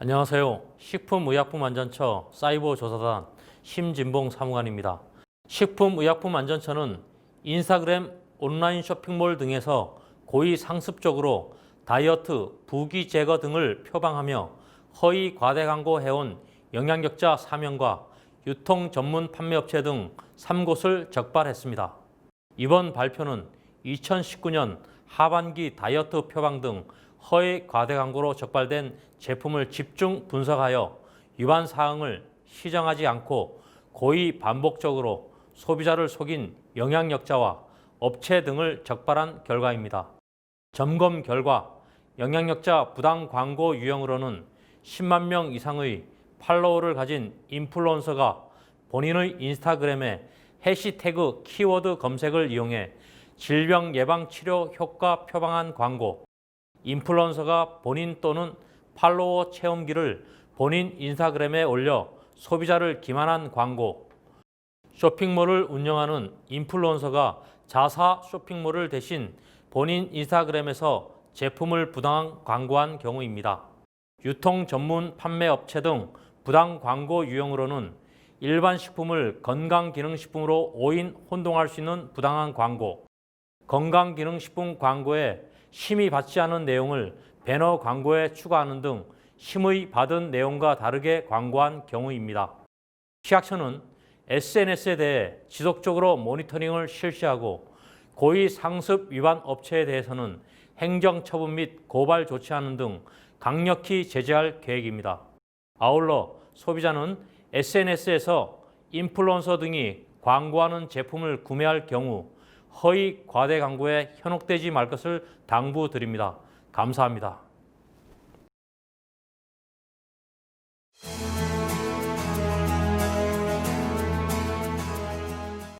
안녕하세요. 식품의약품안전처 사이버 조사단 심진봉 사무관입니다. 식품의약품안전처는 인스타그램 온라인 쇼핑몰 등에서 고의 상습적으로 다이어트, 부기 제거 등을 표방하며 허위 과대 광고해온 영양격자 사명과 유통 전문 판매업체 등 3곳을 적발했습니다. 이번 발표는 2019년 하반기 다이어트 표방 등 허위 과대 광고로 적발된 제품을 집중 분석하여 위반 사항을 시정하지 않고 고의 반복적으로 소비자를 속인 영양력자와 업체 등을 적발한 결과입니다. 점검 결과 영양력자 부당 광고 유형으로는 10만 명 이상의 팔로워를 가진 인플루언서가 본인의 인스타그램에 해시태그 키워드 검색을 이용해 질병 예방 치료 효과 표방한 광고, 인플루언서가 본인 또는 팔로워 체험기를 본인 인스타그램에 올려 소비자를 기만한 광고, 쇼핑몰을 운영하는 인플루언서가 자사 쇼핑몰을 대신 본인 인스타그램에서 제품을 부당한 광고한 경우입니다. 유통 전문 판매 업체 등 부당 광고 유형으로는 일반 식품을 건강기능식품으로 오인 혼동할 수 있는 부당한 광고, 건강기능식품 광고에 심의 받지 않은 내용을 배너 광고에 추가하는 등 심의 받은 내용과 다르게 광고한 경우입니다. 식약처는 SNS에 대해 지속적으로 모니터링을 실시하고 고의 상습 위반 업체에 대해서는 행정 처분 및 고발 조치하는 등 강력히 제재할 계획입니다. 아울러 소비자는 SNS에서 인플루언서 등이 광고하는 제품을 구매할 경우 허위 과대 광고에 현혹되지 말 것을 당부드립니다. 감사합니다.